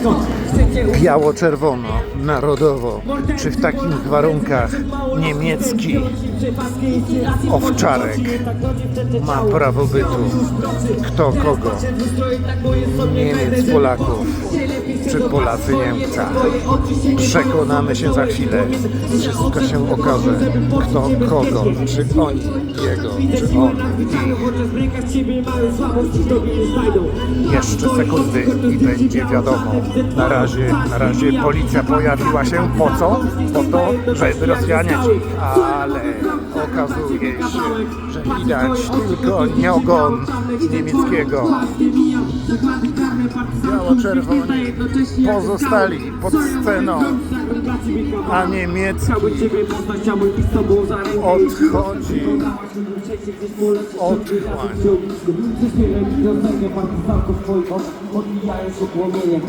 stąd. Biało-czerwono, narodowo, czy w takich warunkach niemiecki owczarek ma prawo bytu. Kto kogo? Niemiec Polaków, czy Polacy Niemca? Przekonamy się za chwilę. Wszystko się okaże. Kto kogo? Czy oni jego, czy on? Jeszcze sekundy i będzie wiadomo. Na razie, na razie policja pojawiła się po co? Po to, żeby ich, ale okazuje się, że widać tylko nieogon niemieckiego. Biało-czerwoni pozostali pod sceną, a niemiecki odchodzi się płomienie